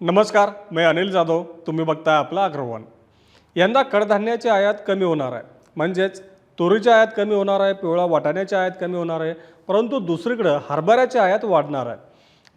नमस्कार मी अनिल जाधव तुम्ही बघताय आपला अग्रवन. यंदा कडधान्याची आयात कमी होणार आहे. म्हणजेच तुरीची आयात कमी होणार आहे पिवळा वाटाण्याची आयात कमी होणार आहे परंतु दुसरीकडं हरभऱ्याची आयात वाढणार आहे.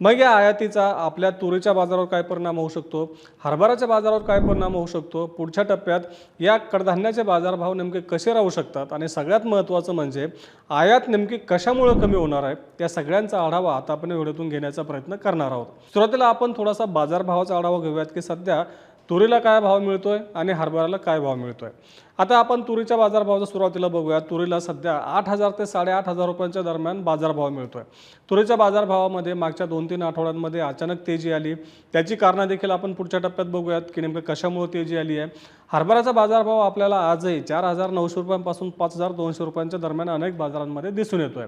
मग या आयातीचा आपल्या तुरीच्या बाजारावर काय परिणाम होऊ शकतो? हरभऱ्याच्या बाजारावर काय परिणाम होऊ शकतो? पुढच्या टप्प्यात या कडधान्याचे बाजारभाव नेमके कसे राहू शकतात? आणि सगळ्यात महत्त्वाचं म्हणजे आयात नेमकी कशामुळे कमी होणार आहे? त्या सगळ्यांचा आढावा आता आपण या व्हिडिओतून घेण्याचा प्रयत्न करणार आहोत. सुरुवातीला आपण थोडासा बाजारभावाचा आढावा घेऊयात की सध्या तुरीला काय भाव मिळतोय आणि हरभऱ्याला काय भाव मिळतोय? आता आपण तुरीच्या बाजारभावाचा सुरुवातीला बघूया. तुरीला सध्या आठ हजार ते साडेआठ हजार रुपयांच्या दरम्यान बाजारभाव मिळतोय. तुरीच्या बाजारभावामध्ये मागच्या दोन तीन आठवड्यांमध्ये अचानक तेजी आली. त्याची कारणं देखील आपण पुढच्या टप्प्यात बघूयात की नेमकं कशामुळे तेजी आली आहे. हरभऱ्याचा बाजारभाव आपल्याला आजही चार हजार नऊशे रुपयांपासून पाच हजार दोनशे रुपयांच्या दरम्यान अनेक बाजारांमध्ये दिसून येतोय.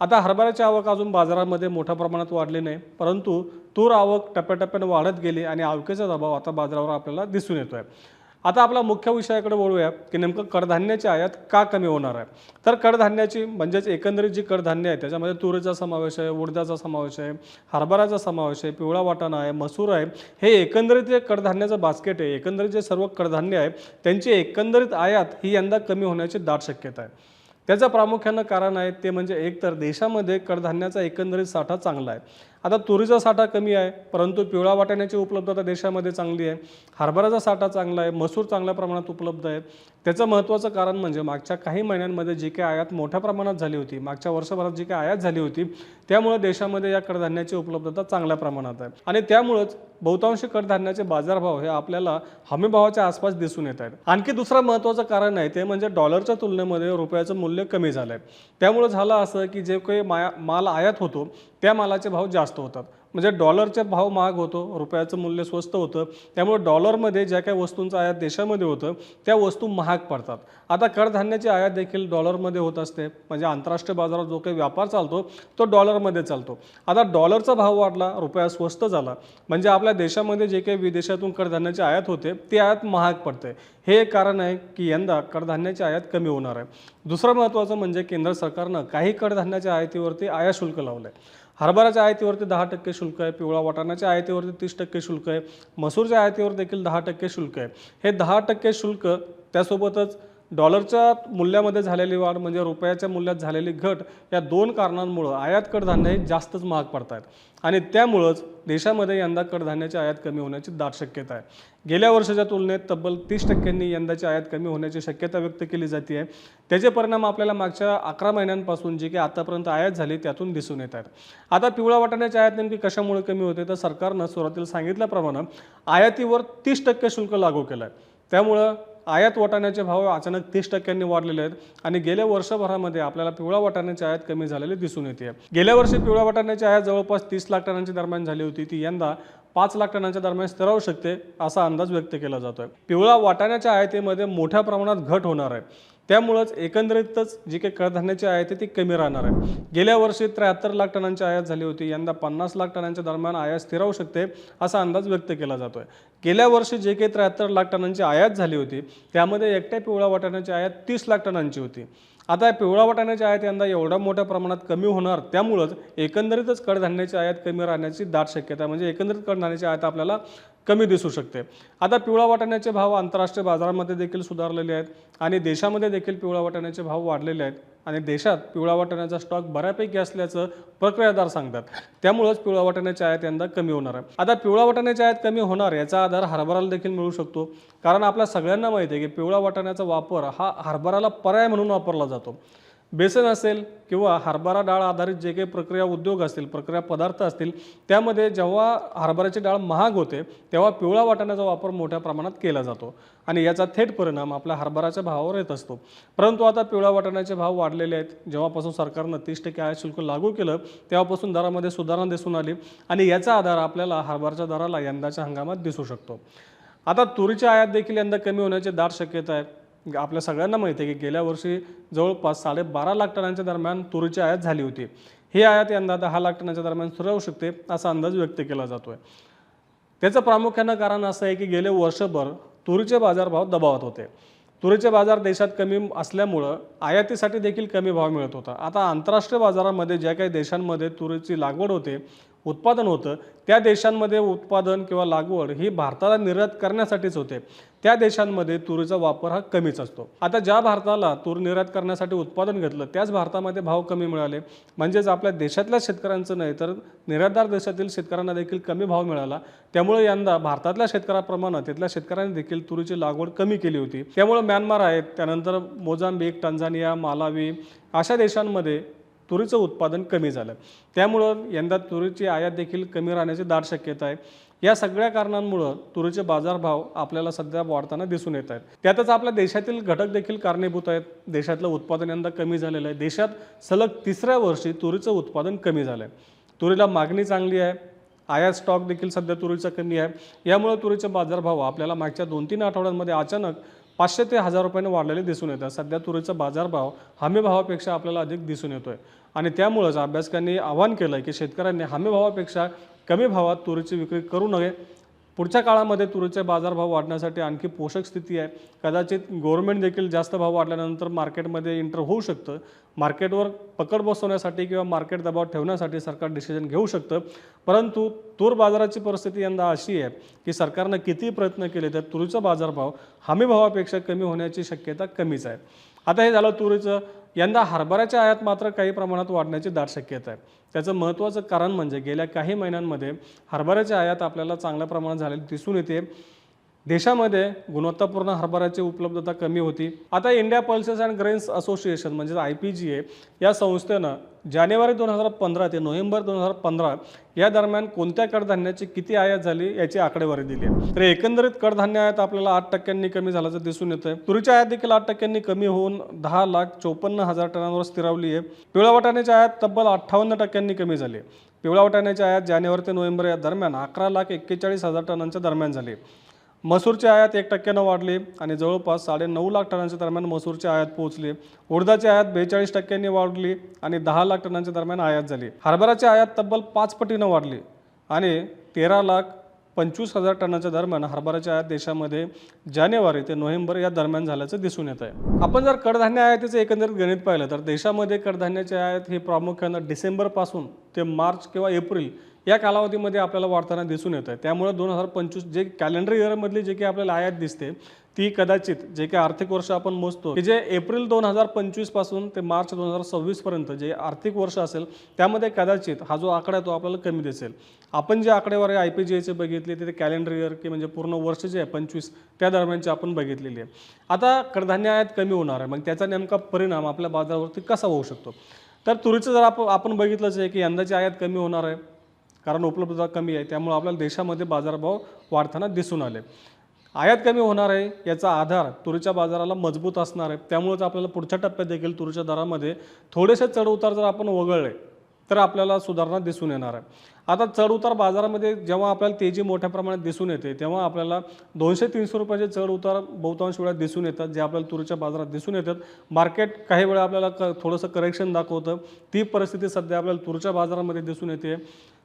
आता हरभऱ्याची आवक अजून बाजारामध्ये मोठ्या प्रमाणात वाढली नाही परंतु तूर आवक टप्प्याटप्प्याने वाढत गेली आणि आवकेचा दबाव आता बाजारावर आपल्याला दिसून येतो आहे आता आपला मुख्य विषयाकडे वळूया की नेमकं कडधान्याची आयात का कमी होणार आहे? तर कडधान्याची म्हणजेच एकंदरीत जी कडधान्य आहे त्याच्यामध्ये तुरीचा समावेश आहे उडदाचा समावेश आहे हरभऱ्याचा समावेश आहे पिवळा वाटाणा आहे मसूर आहे हे एकंदरीत जे कडधान्याचं बास्केट आहे एकंदरीत जे सर्व कडधान्य आहे त्यांची एकंदरीत आयात ही यंदा कमी होण्याची दाट शक्यता आहे. त्याचं प्रामुख्यानं कारण आहे ते म्हणजे एकतर देशामध्ये कडधान्याचा एकंदरीत साठा चांगला आहे. आता तुरीचा साठा कमी आहे परंतु पिवळा वाटाण्याची उपलब्धता देशामध्ये चांगली आहे. हरभऱ्याचा साठा चांगला आहे मसूर चांगल्या प्रमाणात उपलब्ध आहे. त्याचं महत्त्वाचं कारण म्हणजे मागच्या काही महिन्यांमध्ये जी काही आयात मोठ्या प्रमाणात झाली होती मागच्या वर्षभरात जी काही आयात झाली होती त्यामुळे देशामध्ये या कडधान्याची उपलब्धता चांगल्या प्रमाणात आहे. आणि त्यामुळंच बहुतांश कडधान्याचे बाजारभाव हे आपल्याला हमीभावाच्या आसपास दिसून येत आहेत. आणखी दुसरं महत्त्वाचं कारण आहे ते म्हणजे डॉलरच्या तुलनेमध्ये रुपयाचं मूल्य कमी झालं आहे त्यामुळे झालं असं की जे काही माया माल आयात होतो त्या मालाचे भाव जास्त होतात. म्हणजे डॉलरचा भाव महाग होतो रुपयाचं मूल्य स्वस्त होतं. त्यामुळे डॉलरमध्ये ज्या काही वस्तूंचा आयात देशामध्ये होतं त्या वस्तू महाग पडतात. आता कडधान्याची आयात देखील डॉलरमध्ये होत असते. म्हणजे आंतरराष्ट्रीय बाजारात जो काही व्यापार चालतो तो डॉलरमध्ये चालतो. आता डॉलरचा भाव वाढला रुपया स्वस्त झाला. म्हणजे आपल्या देशामध्ये जे काही विदेशातून कडधान्याची आयात होते ती आयात महाग पडते. हे एक कारण आहे की यंदा कडधान्याची आयात कमी होणार आहे. दुसरं महत्त्वाचं म्हणजे केंद्र सरकारनं काही कडधान्याच्या आयातीवरती आयात शुल्क लावलं आहे हरभऱ्याच्या आयातीवरती दहा टक्के शुल्क आहे पिवळा वाटाण्याच्या आयातीवरती तीस टक्के शुल्क आहे मसूरच्या आयातीवर देखील दहा टक्के शुल्क आहे. हे दहा टक्के शुल्क त्यासोबतच डॉलरच्या मूल्यामध्ये झालेली वाढ म्हणजे रुपयाच्या मूल्यात झालेली घट या दोन कारणांमुळं आयात कडधान्य हे जास्तच महाग पडत आहेत आणि त्यामुळंच देशामध्ये यंदा कडधान्याची आयात कमी होण्याची दाट शक्यता आहे. गेल्या वर्षाच्या तुलनेत तब्बल तीस टक्क्यांनी यंदाची आयात कमी होण्याची शक्यता व्यक्त केली जाते आहे त्याचे परिणाम आपल्याला मागच्या अकरा महिन्यांपासून जी काही आतापर्यंत आयात झाली त्यातून दिसून येत आहेत. आता पिवळा वाटाण्याची आयात नेमकी कशामुळे कमी होते तर सरकारनं सुरुवातीला सांगितल्याप्रमाणे आयातीवर तीस टक्के शुल्क लागू केलं आहे त्यामुळं आयात वाटाण्याचे भाव अचानक तीस टक्क्यांनी वाढलेले आहेत आणि गेल्या वर्षभरामध्ये आपल्याला पिवळा वाटाण्याची आयात कमी झालेली दिसून येते. गेल्या वर्षी पिवळा वाटाण्याची आयात जवळपास तीस लाख टनांच्या दरम्यान झाली होती. ती यंदा पाच लाख टनांच्या दरम्यान स्थिरावू शकते असा अंदाज व्यक्त केला जातोय. पिवळा वाटाण्याच्या आयातीमध्ये मोठ्या प्रमाणात घट होणार आहे. त्यामुळंच एकंदरीतच जी काही कडधान्याची आयात आहे ती कमी राहणार आहे. गेल्या वर्षी त्र्याहत्तर लाख टनांची आयात झाली होती. यंदा पन्नास लाख टनांच्या दरम्यान आयात स्थिरावू शकते असा अंदाज व्यक्त केला जातो आहे गेल्या वर्षी जे काही त्र्याहत्तर लाख टनांची आयात झाली होती त्यामध्ये एकट्या पिवळा वाटाण्याची आयात तीस लाख टनांची होती. आता पिवळा वाटाण्याची आयात यंदा एवढ्या मोठ्या प्रमाणात कमी होणार त्यामुळंच एकंदरीतच कडधान्याची आयात कमी राहण्याची दाट शक्यता म्हणजे एकंदरीत कडधान्याची आयात आपल्याला कमी दिसू शकते. आता पिवळा वाटाण्याचे भाव आंतरराष्ट्रीय बाजारामध्ये देखील सुधारलेले आहेत आणि देशामध्ये देखील पिवळा वाटाण्याचे भाव वाढलेले आहेत आणि देशात पिवळा वाटाण्याचा स्टॉक बऱ्यापैकी असल्याचं प्रक्रियादार सांगतात. त्यामुळंच पिवळा वाटाण्याची आयात यंदा कमी होणार आहे. आता पिवळा वाटाण्याची आयात कमी होणार याचा आधार हरभराला देखील मिळू शकतो. कारण आपल्या सगळ्यांना माहिती आहे की पिवळा वाटाण्याचा वापर हा हरभराला पर्याय म्हणून वापरला जातो. बेसन असेल किंवा हरभरा डाळ आधारित जे काही प्रक्रिया उद्योग असतील प्रक्रिया पदार्थ असतील त्यामध्ये जेव्हा हरभऱ्याची डाळ महाग होते तेव्हा पिवळा वाटाण्याचा वापर मोठ्या प्रमाणात केला जातो आणि याचा थेट परिणाम आपल्या हरभऱ्याच्या भावावर येत असतो. परंतु आता पिवळा वाटाण्याचे भाव वाढलेले आहेत. जेव्हापासून सरकारनं तीस टक्के आयात शुल्क लागू केलं तेव्हापासून दरामध्ये सुधारणा दिसून आली आणि याचा आधार आपल्याला हरभराच्या दराला यंदाच्या हंगामात दिसू शकतो. आता तुरीची आयात देखील यंदा कमी होण्याची दाट शक्यता आहे. आपल्या सगळ्यांना माहिती आहे की गेल्या वर्षी जवळपास साडेबारा लाख टनांच्या दरम्यान तुरीची आयात झाली होती. ही आयात यंदा दहा लाख टनाच्या दरम्यान सुरू होऊ शकते असा अंदाज व्यक्त केला जातो आहे त्याचं प्रामुख्यानं कारण असं आहे की गेले वर्षभर तुरीचे बाजारभाव दबावात होते. तुरीचे बाजार देशात कमी असल्यामुळं आयातीसाठी देखील कमी भाव मिळत होता. आता आंतरराष्ट्रीय बाजारामध्ये ज्या काही देशांमध्ये तुरीची लागवड होते उत्पादन होतं त्या देशांमध्ये उत्पादन किंवा लागवड ही भारताला निर्यात करण्यासाठीच होते. त्या देशांमध्ये तुरीचा वापर हा कमीच असतो. आता ज्या भारताला तूर निर्यात करण्यासाठी उत्पादन घेतलं त्याच भारतामध्ये भाव कमी मिळाले. म्हणजेच आपल्या देशातल्या शेतकऱ्यांचं नाही तर निर्यातदार देशातील शेतकऱ्यांना देखील कमी भाव मिळाला. त्यामुळे यंदा भारतातल्या शेतकऱ्याप्रमाणे तिथल्या शेतकऱ्यांनी देखील तुरीची लागवड कमी केली होती. त्यामुळे म्यानमार आहेत त्यानंतर मोजांबिक टांझानिया मालावी अशा देशांमध्ये तुरीचं उत्पादन कमी झालं. त्यामुळं यंदा तुरीची आयात देखील कमी राहण्याची दाट शक्यता आहे. या सगळ्या कारणांमुळं तुरीचे बाजारभाव आपल्याला सध्या वाढताना दिसून येत आहेत. त्यातच आपल्या देशातील घटक देखील कारणीभूत आहेत. देशातलं उत्पादन यंदा कमी झालेलं आहे. देशात सलग तिसऱ्या वर्षी तुरीचं उत्पादन कमी झालं आहे तुरीला मागणी चांगली आहे. आयात स्टॉक देखील सध्या तुरीचा कमी आहे. यामुळे तुरीचे बाजारभाव आपल्याला मागच्या दोन तीन आठवड्यांमध्ये अचानक पाचशे ते हजार रुपयाने वाढलेले दिसून येतात. सध्या तुरीचा बाजारभाव हमीभावापेक्षा आपल्याला अधिक दिसून येतोय. आणि त्यामुळंच अभ्यासकांनी आवाहन केलं की शेतकऱ्यांनी हमीभावापेक्षा कमी भावात तुरीची विक्री करू नये. पुढच्या काळामध्ये तुरीचे बाजारभाव वाढण्यासाठी आणखी पोषक स्थिती आहे. कदाचित गव्हर्नमेंट देखील जास्त भाव वाढल्यानंतर मार्केटमध्ये एंटर होऊ शकतं. मार्केटवर पकड बसवण्यासाठी किंवा मार्केट दबाव ठेवण्यासाठी सरकार डिसिजन घेऊ शकतं. परंतु तूर बाजाराची परिस्थिती यंदा अशी आहे की सरकारनं किती प्रयत्न केले तर तुरीचा बाजारभाव हमीभावापेक्षा कमी होण्याची शक्यता कमीच आहे. आता हे झालं तुरीचं यंदा हरभऱ्याच्या आयात मात्र काही प्रमाणात वाढण्याची दाट शक्यता आहे. त्याचं महत्त्वाचं कारण म्हणजे गेल्या काही महिन्यांमध्ये हरभऱ्याच्या आयात आपल्याला चांगल्या प्रमाणात झालेली दिसून येते. देशामध्ये गुणवत्तापूर्ण हरभऱ्याची उपलब्धता कमी होती. आता India pulses and grains association म्हणजे आय पी जी ए या संस्थेनं जानेवारी दोन हजार पंधरा ते नोव्हेंबर दोन हजार पंधरा या दरम्यान कोणत्या कडधान्याची किती आयात झाली याची आकडेवारी दिली आहे. तर एकंदरीत कडधान्य आयात आपल्याला आठ टक्क्यांनी कमी झाल्याचं दिसून येतं तुरीची आयात देखील आठ टक्क्यांनी कमी होऊन दहा लाख चोपन्न हजार टनांवर स्थिरावली आहे. पिवळ्या वाटाण्याची आयात तब्बल अठ्ठावन्न टक्क्यांनी कमी झाली पिवळ्या वाटाण्याची आयात जानेवारी ते नोव्हेंबर या दरम्यान अकरा लाख एक्केचाळीस हजार टनांच्या दरम्यान झाली मसूरची आयात एक टक्क्यानं वाढली आणि जवळपास साडे नऊ लाख टनांच्या दरम्यान मसूरची आयात पोहोचली. उडदाची आयात बेचाळीस टक्क्यांनी वाढली आणि दहा लाख टनांच्या दरम्यान आयात झाली. हरभराची आयात तब्बल पाच पटीनं वाढली आणि तेरा लाख पंचवीस हजार टनाच्या दरम्यान हरभराची आयात देशामध्ये जानेवारी ते नोव्हेंबर या दरम्यान झाल्याचं दिसून येत आहे आपण जर कडधान्य आयातीचं एकंदरीत गणित पाहिलं तर देशामध्ये कडधान्याची आयात ही प्रामुख्यानं डिसेंबरपासून ते मार्च किंवा एप्रिल या कालावधीमध्ये आपल्याला वाढताना दिसून येतं आहे. त्यामुळे दोन हजार पंचवीस जे कॅलेंडर इयरमधली जे काही आपल्याला आयात दिसते ती कदाचित जे काही आर्थिक वर्ष आपण मोजतो की जे एप्रिल दोन हजार पंचवीसपासून ते मार्च दोन हजार सव्वीस पर्यंत जे आर्थिक वर्ष असेल त्यामध्ये कदाचित हा जो आकडा आहे तो आपल्याला कमी दिसेल. आपण जे आकडेवारी आय पी जी एचे बघितले ते कॅलेंडर इयर की म्हणजे पूर्ण वर्ष जे आहे पंचवीस त्या दरम्यानची आपण बघितलेली आहे. आता कडधान्य आयात कमी होणार आहे. मग त्याचा नेमका परिणाम आपल्या बाजारावरती कसा होऊ शकतो? तर तुरीचं जर आपण आपण बघितलंच आहे की यंदाची आयात कमी होणार आहे. कारण उपलब्धता कमी आहे त्यामुळे आपल्याला देशामध्ये बाजारभाव वाढताना दिसून आले. आयात कमी होणार आहे याचा आधार तुरीच्या बाजाराला मजबूत असणार आहे. त्यामुळेच आपल्याला पुढच्या टप्प्यात देखील तुरीच्या दरामध्ये थोडेसे चढउतार जर आपण वगळले तर आपल्याला सुधारणा दिसून येणार आहे. आता चढउतार बाजारामध्ये जेव्हा आपल्याला तेजी मोठ्या प्रमाणात दिसून येते तेव्हा आपल्याला दोनशे तीनशे रुपयाचे चढउतार बहुतांश वेळा दिसून येतात जे आपल्याला तुरीच्या बाजारात दिसून येतात. मार्केट काही वेळा आपल्याला क थोडंसं करेक्शन दाखवतं. ती परिस्थिती सध्या आपल्याला तुरीच्या बाजारामध्ये दिसून येते.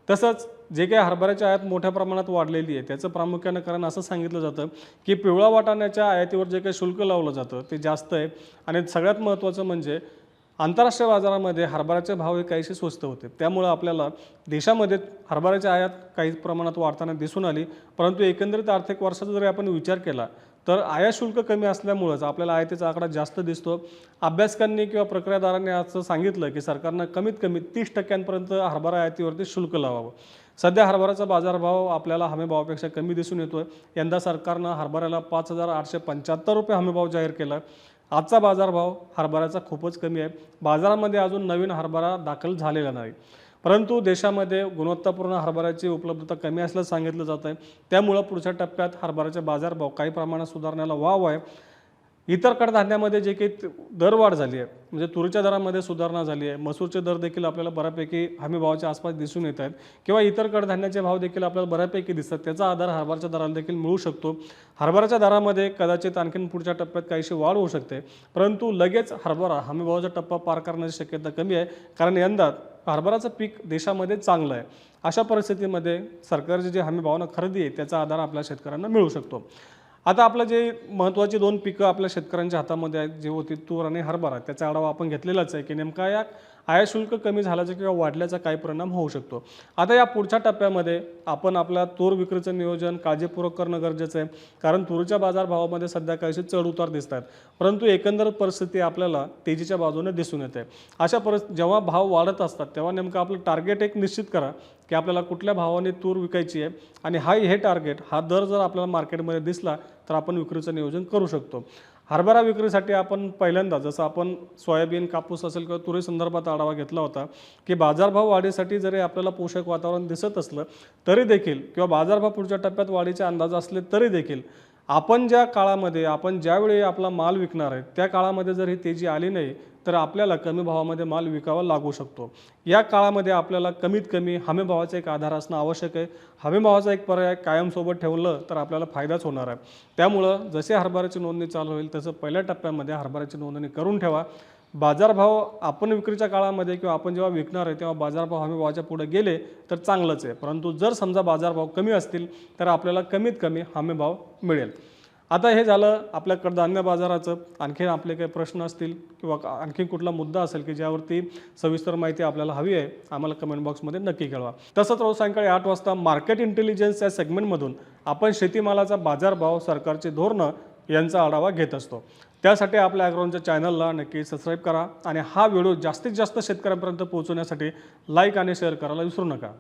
तसंच जे काही हरभऱ्याची आयात मोठ्या प्रमाणात वाढलेली आहे त्याचं प्रामुख्यानं कारण असं सांगितलं जातं की पिवळा वाटाण्याच्या आयातीवर जे काही शुल्क लावलं जातं ते जास्त आहे. आणि सगळ्यात महत्त्वाचं म्हणजे आंतरराष्ट्रीय बाजारामध्ये हरभऱ्याचे भाव हे काहीसे स्वस्त होते. त्यामुळं आपल्याला देशामध्ये हरभऱ्याची आयात काही प्रमाणात वाढताना दिसून आली. परंतु एकंदरीत आर्थिक वर्षाचा जरी आपण विचार केला तर आयात शुल्क कमी असल्यामुळंच आपल्याला आयातीचा आकडा जास्त दिसतो. अभ्यासकांनी किंवा प्रक्रियादारांनी असं सांगितलं की सरकारनं कमीत कमी तीस टक्क्यांपर्यंत हरभरा आयातीवरती शुल्क लावावं. सध्या हरभऱ्याचा बाजारभाव आपल्याला हमीभावापेक्षा कमी दिसून येतोय. यंदा सरकारनं हरभऱ्याला पाच हजार आठशे पंच्याहत्तर रुपये हमीभाव जाहीर केला. आजचा बाजारभाव हरभऱ्याचा खूपच कमी आहे. बाजारामध्ये अजून नवीन हरभरा दाखल झालेला नाही. परंतु देशामध्ये गुणवत्तापूर्ण हरभऱ्याची उपलब्धता कमी असल्याचं सांगितलं जात आहे. त्यामुळं पुढच्या टप्प्यात हरभऱ्याचे बाजारभाव काही प्रमाणात सुधारण्याला वाव आहे. इतर कडधान्यामध्ये जे काही दरवाढ झाली आहे म्हणजे तुरीच्या दरामध्ये सुधारणा झाली आहे. मसूरचे दर देखील आपल्याला बऱ्यापैकी हमी भावाच्या आसपास दिसून येत आहेत. किंवा इतर कडधान्याचे भाव देखील आपल्याला बऱ्यापैकी दिसतात. त्याचा आधार हरभऱ्याच्या दराला देखील मिळू शकतो. हरभऱ्याच्या दरामध्ये कदाचित आणखीन पुढच्या टप्प्यात काहीशी वाढ होऊ शकते. परंतु लगेच हरभरा हमी भावाचा टप्पा पार करण्याची शक्यता कमी आहे. कारण यंदा हरभराचं पीक देशामध्ये चांगलं आहे. अशा परिस्थितीमध्ये सरकारची जी हमी भावना खरेदी आहे त्याचा आधार आपल्या शेतकऱ्यांना मिळू शकतो. आता आपलं जे महत्त्वाची दोन पिकं आपल्या शेतकऱ्यांच्या हातामध्ये आहेत जे होती तूर आणि हरभरा त्याचा आढावा आपण घेतलेलाच आहे की नेमका या आयात शुल्क कमी झाल्याचा किंवा वाढल्याचा काय परिणाम होऊ शकतो. आता या पुढच्या टप्प्यामध्ये आपण आपल्या तूर विक्रीचं नियोजन काळजीपूर्वक करणं गरजेचं आहे. कारण तूरच्या बाजारभावामध्ये सध्या काहीसे चढ उतार दिसत आहेत परंतु एकंदर परिस्थिती आपल्याला तेजीच्या बाजूने दिसून येते. अशा परिस्थिती जेव्हा भाव वाढत असतात तेव्हा नेमकं आपलं टार्गेट एक निश्चित करा की आपल्याला कुठल्या भावाने तूर विकायची आहे. आणि हा हे टार्गेट हा दर जर आपल्याला मार्केटमध्ये दिसला तर आपण विक्रीचं नियोजन करू शकतो. हरभरा विक्रीसाठी आपण पहिल्यांदा जसं आपण सोयाबीन कापूस असेल किंवा तुरी संदर्भात आढावा घेतला होता की बाजारभाव वाढीसाठी जरी आपल्याला पोषक वातावरण दिसत असलं तरी देखील किंवा बाजारभाव पुढच्या टप्प्यात वाढीचे अंदाज असले तरी देखील आपण ज्या काळामध्ये आपण ज्यावेळी आपला माल विकणार आहे त्या काळामध्ये जर ही तेजी आली नाही तर आपल्याला कमी भावामध्ये माल विकावा लागू शकतो. या काळामध्ये आपल्याला कमीत कमी हमीभावाचा एक आधार असणं आवश्यक आहे. हमीभावाचा एक पर्याय कायमसोबत ठेवलं तर आपल्याला फायदाच होणार आहे. त्यामुळं जसे हरभऱ्याची नोंदणी चालू होईल तसं पहिल्या टप्प्यामध्ये हरभऱ्याची नोंदणी करून ठेवा. बाजारभाव आपण विक्रीच्या काळामध्ये किंवा आपण जेव्हा विकणार आहे तेव्हा बाजारभाव हमी भावाच्या पुढे गेले तर चांगलंच आहे. परंतु जर समजा बाजारभाव कमी असतील तर आपल्याला कमीत कमी हमीभाव मिळेल. आता हे झालं आपल्या कडधान्य बाजाराचं आणखीन आपले काही प्रश्न असतील किंवा आणखी कुठला मुद्दा असेल की ज्यावरती सविस्तर माहिती आपल्याला हवी आहे आम्हाला कमेंट बॉक्समध्ये नक्की कळवा. तसंच रोज सायंकाळी आठ वाजता मार्केट इंटेलिजन्स या सेगमेंटमधून आपण शेतीमालाचा बाजारभाव सरकारची धोरणं यांचा आढावा घेत असतो. त्यासाठी आपल्या ॲग्रॉनच्या चॅनलला नक्की सबस्क्राईब करा आणि हा व्हिडिओ जास्तीत जास्त शेतकऱ्यांपर्यंत पोहोचवण्यासाठी लाईक आणि शेअर करायला विसरू नका.